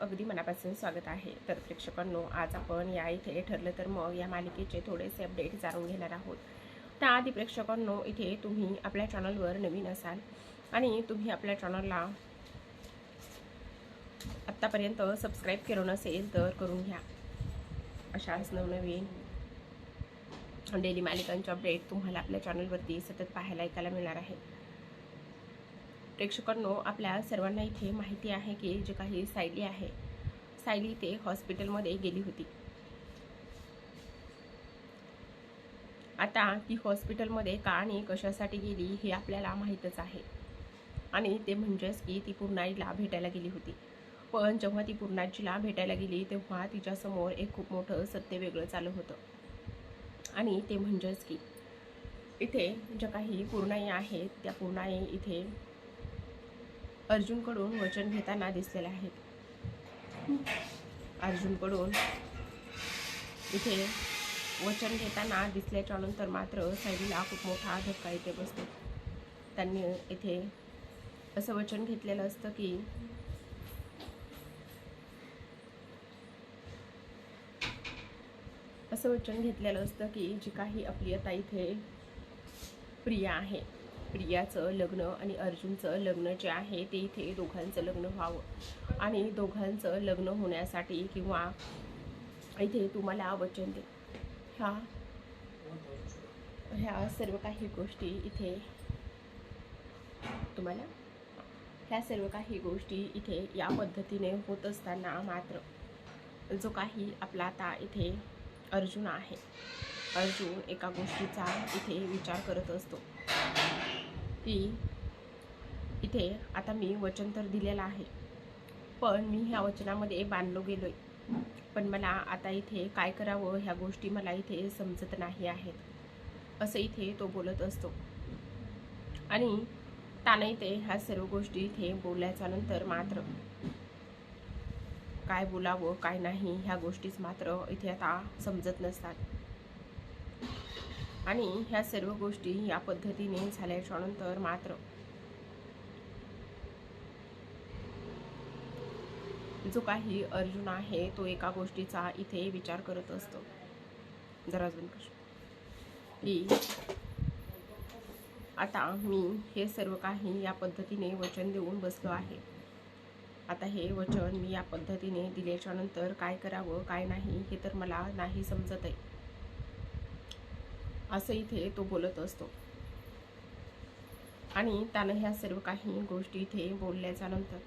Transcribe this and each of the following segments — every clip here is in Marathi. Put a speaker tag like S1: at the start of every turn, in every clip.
S1: अगदी मनापासून स्वागत आहे. तर प्रेक्षकांनो आज आपण या इथे ठरलं तर मग या मालिकेचे थोडेसे अपडेट जाणून घेणार आहोत. त्याआधी प्रेक्षकांनो इथे तुम्ही आपल्या चॅनलवर नवीन असाल आणि तुम्ही आपल्या चॅनलला आत्तापर्यंत सबस्क्राईब केलं नसेल तर करून घ्या. अशाच नवनवीन डेली मालिकांचे अपडेट तुम्हाला आपल्या चॅनलवरती सतत पाहायला ऐकायला मिळणार आहे. प्रेक्षकांनो आपल्या सर्वांना इथे माहिती आहे की जे काही सायली आहे सायली इथे हॉस्पिटलमध्ये गेली होती. आता ती हॉस्पिटलमध्ये का आणि कशासाठी गेली हे आपल्याला माहीतच आहे. आणि ते म्हणजेच की ती पूर्णाईला भेटायला गेली होती. पण जेव्हा ती पूर्णाजीला भेटायला गेली तेव्हा तिच्यासमोर एक खूप मोठं सत्य वेगळं चालू होतं. आणि ते म्हणजेच की इथे ज्या काही पूर्णाई आहेत त्या पूर्णाई इथे अर्जुनकडून वचन घेताना दिसलेले आहेत अर्जुनकडून इथे वचन घेताना दिसल्याच्या नंतर मात्र सायलीला खूप मोठा धक्का इथे बसतो. त्यांनी इथे असं वचन घेतलेलं असतं की असं वचन घेतलेलं असतं की जी काही आपली आता इथे प्रिया आहे प्रियाचं लग्न आणि अर्जुनचं लग्न जे आहे ते इथे दोघांचं लग्न व्हावं. आणि दोघांचं लग्न होण्यासाठी किंवा इथे तुम्हाला वचन दे. ह्या ह्या सर्व काही गोष्टी इथे तुम्हाला ह्या सर्व काही गोष्टी इथे या पद्धतीने होत असताना मात्र जो काही आपला आता इथे अर्जुन आहे अर्जुन एका गोष्टीचा इथे विचार करत असतो. की इथे आता मी वचन तर दिलेलं आहे. पण मी ह्या वचनामध्ये बांधलो गेलो आहे पण मला आता इथे काय करावं ह्या गोष्टी मला इथे समजत नाही आहेत. असं इथे तो बोलत असतो. आणि त्याने इथे ह्या सर्व गोष्टी इथे बोलल्याच्या नंतर मात्र काय बोलावं काय नाही ह्या गोष्टीच मात्र इथे आता समजत नसतात. आणि ह्या सर्व गोष्टी या पद्धतीने झाल्याच्यानंतर मात्र जो काही अर्जुन आहे तो एका गोष्टीचा इथे विचार करत असतो. जरा अजून की आता मी हे सर्व काही या पद्धतीने वचन देऊन बसलो आहे. आता हे वचन मी या पद्धतीने दिल्याच्या नंतर काय करावं काय नाही हे तर मला नाही समजत आहे असं इथे तो बोलत असतो. आणि त्यानं ह्या सर्व काही गोष्टी इथे बोलल्याच्या नंतर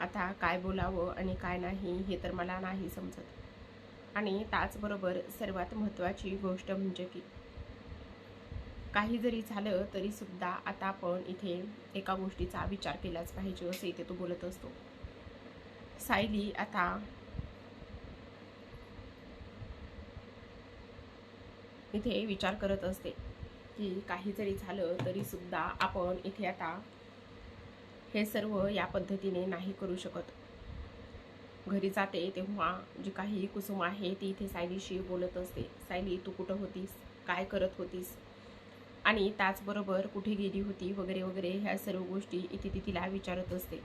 S1: आता काय बोलावं आणि काय नाही हे तर मला नाही समजत. आणि त्याचबरोबर सर्वात महत्त्वाची गोष्ट म्हणजे की काही जरी झालं तरी सुद्धा आता आपण इथे एका गोष्टीचा विचार केलाच पाहिजे असं इथे तो बोलत असतो. सायली आता इथे विचार करत असते की काही जरी झालं तरी सुद्धा आपण इथे आता हे सर्व या पद्धतीने नाही करू शकत. घरी जाते तेव्हा जी काही कुसुम आहे ती इथे सायलीशी बोलत असते. सायली तू कुठं होतीस? काय करत होतीस? आणि त्याचबरोबर कुठे गेली होती वगैरे वगैरे ह्या सर्व गोष्टी इथे ती तिला विचारत असते.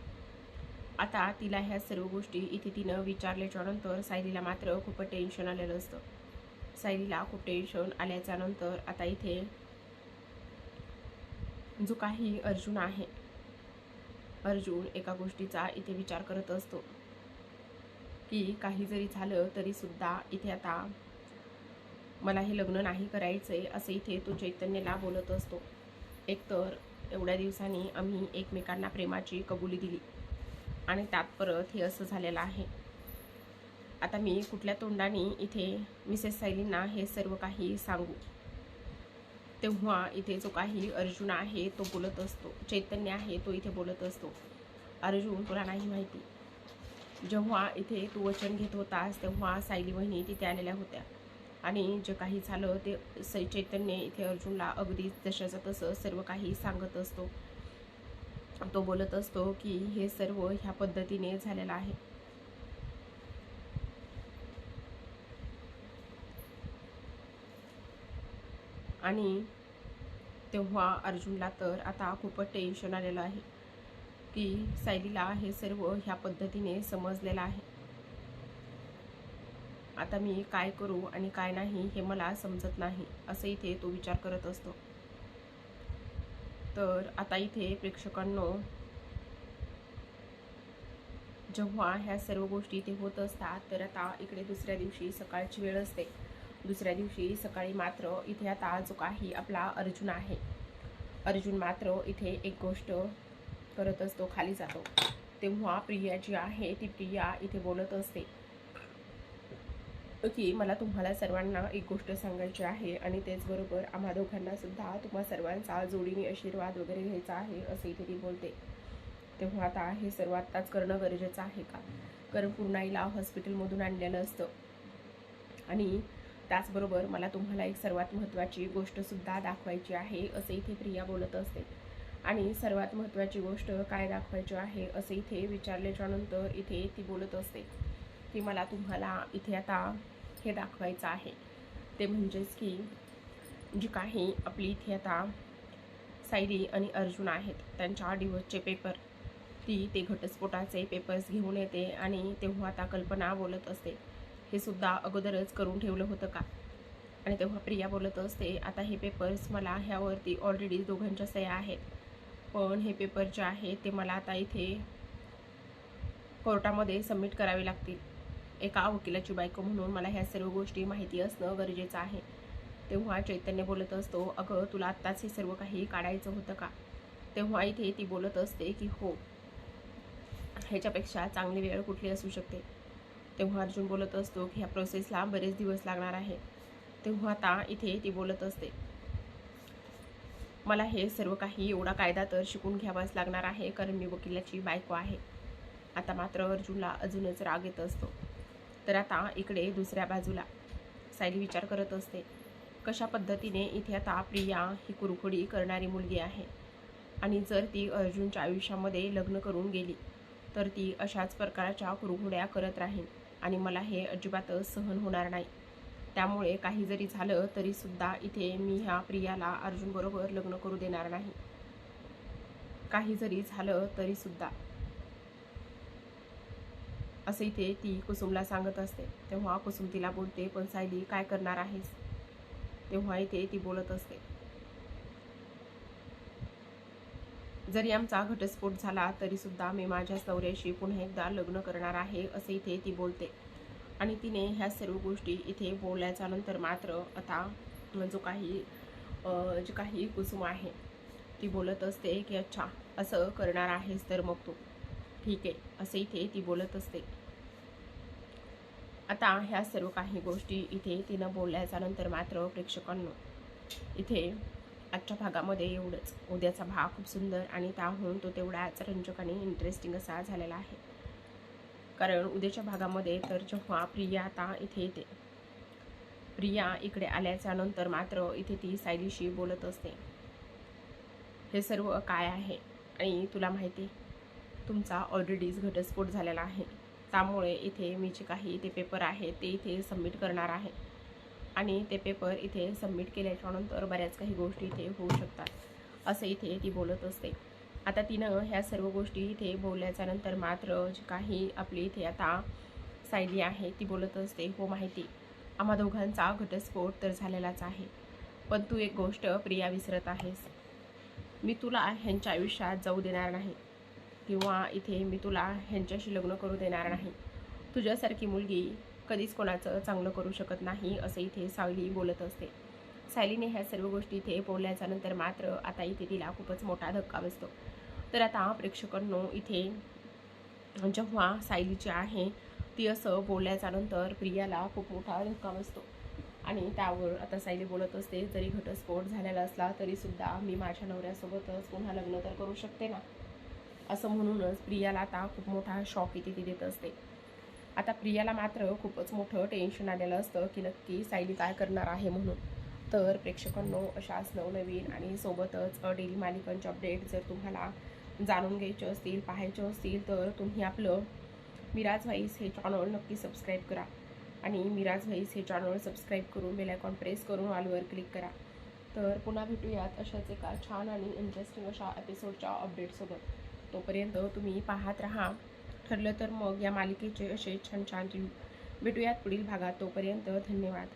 S1: आता तिला ह्या सर्व गोष्टी इथे तिनं विचारल्याच्या नंतर सायलीला मात्र खूप टेन्शन आलेलं असतं. सायलीला खूप टेन्शन आल्याच्यानंतर आता इथे जो काही अर्जुन आहे अर्जुन एका गोष्टीचा इथे विचार करत असतो. की काही जरी झालं तरी सुद्धा इथे आता मला हे लग्न नाही करायचंय असं इथे तो चैतन्यला बोलत असतो. एकतर एवढ्या दिवसांनी आम्ही एकमेकांना प्रेमाची कबुली दिली आणि त्यात परत हे असं झालेलं आहे. आता मी कुठल्या तोंडाने इथे मिसेस सायलींना हे सर्व काही सांगू? तेव्हा इथे जो काही अर्जुन आहे तो बोलत असतो. चैतन्य आहे तो इथे बोलत असतो. अर्जुन तुला नाही माहिती? जेव्हा इथे तू वचन घेत होतास तेव्हा सायली वहिनी तिथे आलेल्या होत्या. आणि जे काही झालं ते चैतन्य इथे अर्जुनला अगदी जशाचं तसं सर्व काही सांगत असतो तो बोलत असतो की हे सर्व ह्या पद्धतीने झालेलं आहे. आणि तेव्हा अर्जुनला तर आता खूपच टेन्शन आलेलं आहे की सायलीला हे सर्व ह्या पद्धतीने समजलेलं आहे. आता मी काय करू आणि काय नाही हे मला समजत नाही असं इथे तो विचार करत असतो. तर आता इथे प्रेक्षकांनो जेव्हा ह्या सर्व गोष्टी इथे होत असतात तर आता इकडे दुसऱ्या दिवशी सकाळची वेळ असते. दुसऱ्या दिवशी सकाळी मात्र इथे आता जो काही आपला अर्जुन आहे अर्जुन मात्र इथे एक गोष्ट करत असतो खाली जातो. तेव्हा प्रिया जी आहे ती प्रिया इथे बोलत असते की मला तुम्हाला सर्वांना एक गोष्ट सांगायची आहे आणि त्याचबरोबर आम्हा दोघांना सुद्धा तुम्हा सर्वांचा जोडीने आशीर्वाद वगैरे घ्यायचा आहे असे इथे ती बोलते. तेव्हा आता हे सर्व आत्ताच करणं गरजेचं आहे का? कारण पूर्णाईला हॉस्पिटलमधून आणलेलं असतं. आणि त्याचबरोबर मला तुम्हाला एक सर्वात महत्त्वाची गोष्टसुद्धा दाखवायची आहे असे इथे प्रिया बोलत असते. आणि सर्वात महत्त्वाची गोष्ट काय दाखवायची आहे असे इथे विचारल्याच्यानंतर इथे ती बोलत असते. की मला तुम्हाला इथे आता हे दाखवायचं आहे. ते म्हणजेच की जी काही आपली इथे आता सायरी आणि अर्जुन आहेत त्यांच्या डिवोर्सचे पेपर. ती ते घटस्फोटाचे पेपर्स घेऊन येते आणि तेव्हा आता कल्पना बोलत असते. हे सुद्धा अगोदरच करून ठेवलं होतं का? आणि तेव्हा प्रिया बोलत असते आता हे पेपर्स मला ह्यावरती ऑलरेडी दोघांच्या सह्या आहेत. पण हे पेपर जे आहेत ते मला आता इथे कोर्टामध्ये सबमिट करावे लागतील. एका वकिलाची बायको म्हणून मला ह्या सर्व गोष्टी माहिती असणं गरजेचं आहे. तेव्हा चैतन्य बोलत असतो अगं तुला आत्ताच हे सर्व काही काढायचं होतं का? तेव्हा इथे ती बोलत असते की हो. ह्याच्यापेक्षा चांगली वेळ कुठली असू शकते? तेव्हा अर्जुन बोलत असतो की ह्या प्रोसेसला बरेच दिवस लागणार आहे. तेव्हा आता इथे ती बोलत असते. मला हे सर्व काही एवढा कायदा तर शिकून घ्यावाच लागणार आहे कारण मी वकिलाची बायको आहे. आता मात्र अर्जुनला अजूनच राग येत असतो. तर आता इकडे दुसऱ्या बाजूला. सायली विचार करत असते कशा पद्धतीने इथे आता प्रिया ही कुरकुडी करणारी मुलगी आहे? आणि जर ती अर्जुनच्या आयुष्यामध्ये लग्न करून गेली तर ती अशाच प्रकारच्या कुरघुड्या करत राहील आणि मला हे अजिबातच सहन होणार नाही. त्यामुळे काही जरी झालं तरीसुद्धा इथे मी ह्या प्रियाला अर्जुनबरोबर लग्न करू देणार नाही. काही जरी झालं तरीसुद्धा असं इथे ती कुसुमला सांगत असते. तेव्हा कुसुम तिला बोलते पण सायली काय करणार आहेस? तेव्हा इथे ती बोलत असते. जरी आमचा घटस्फोट झाला तरीसुद्धा मी माझ्या सौऱ्याशी पुन्हा एकदा लग्न करणार आहे असे इथे ती बोलते. आणि तिने ह्या सर्व गोष्टी इथे बोलल्याच्या नंतर मात्र आता जो काही जे काही कुसुम आहे ती बोलत असते की अच्छा असं करणार आहेस तर मग तू. ठीक आहे असे इथे ती बोलत असते. आता ह्या सर्व काही गोष्टी इथे तिनं बोलल्याच्या नंतर मात्र प्रेक्षकांना इथे आजच्या भागामध्ये एवढंच. उद्याचा भाग खूप सुंदर आणि त्याहून तो तेवढाच रंजक आणि इंटरेस्टिंग असा झालेला आहे. कारण उद्याच्या भागामध्ये तर जेव्हा प्रिया आता इथे येते. प्रिया इकडे आल्याच्यानंतर मात्र इथे ती सायलीशी बोलत असते. हे सर्व काय आहे? आणि तुला माहिती तुमचा ऑलरेडीच घटस्फोट झालेला आहे. त्यामुळे इथे मी जे काही ते पेपर आहे ते इथे सबमिट करणार आहे. आणि ते पेपर इथे सबमिट केल्याच्यानंतर बऱ्याच काही गोष्टी इथे होऊ शकतात असं इथे ती बोलत असते. आता तिनं ह्या सर्व गोष्टी इथे बोलल्याच्या नंतर मात्र जी काही आपली इथे आता सायली आहे ती बोलत असते हो माहिती. आम्हा दोघांचा घटस्फोट तर झालेलाच आहे पण तू एक गोष्ट प्रिया विसरत आहेस. मी तुला ह्यांच्या आयुष्यात जाऊ देणार नाही किंवा इथे मी तुला ह्यांच्याशी लग्न करू देणार नाही. तुझ्यासारखी मुलगी कधीच कोणाचं चांगलं करू शकत नाही असं इथे सायली बोलत असते. सायलीने ह्या सर्व गोष्टी इथे बोलल्याच्या नंतर मात्र आता इथे तिला खूपच मोठा धक्का बसतो. तर आता प्रेक्षकांनो इथे जेव्हा सायलीची आहे ती असं बोलल्याच्या नंतर प्रियाला खूप मोठा धक्का बसतो. आणि त्यावर आता सायली बोलत असते जरी घटस्फोट झालेला असला तरीसुद्धा मी माझ्या नवऱ्यासोबतच पुन्हा लग्न तर करू शकते ना? असं म्हणूनच प्रियाला आता खूप मोठा शॉक इथे ती देत असते. आता प्रियाला मात्र खूपच मोठं टेन्शन आलेलं असतं की नक्की सायली काय करणार आहे म्हणून. तर प्रेक्षकांनो अशाच नवनवीन आणि सोबतच डेली मालिकांचे अपडेट जर तुम्हाला जाणून घ्यायचे असतील पाहायचे असतील तर तुम्ही आपलं मिराज व्हाईस हे चॅनल नक्की सबस्क्राईब करा. आणि मिराज व्हाईस हे चॅनल सबस्क्राईब करून बेलायकॉन प्रेस करून ऑलवर क्लिक करा. तर पुन्हा भेटूयात अशाच एका छान आणि इंटरेस्टिंग अशा एपिसोडच्या अपडेटसोबत तोपर्यंत तुम्ही पाहत राहा. ठरलं तर मग या मालिकेचे असे छान छान रिव्ह्यू भेटूयात पुढील भागात. तोपर्यंत धन्यवाद.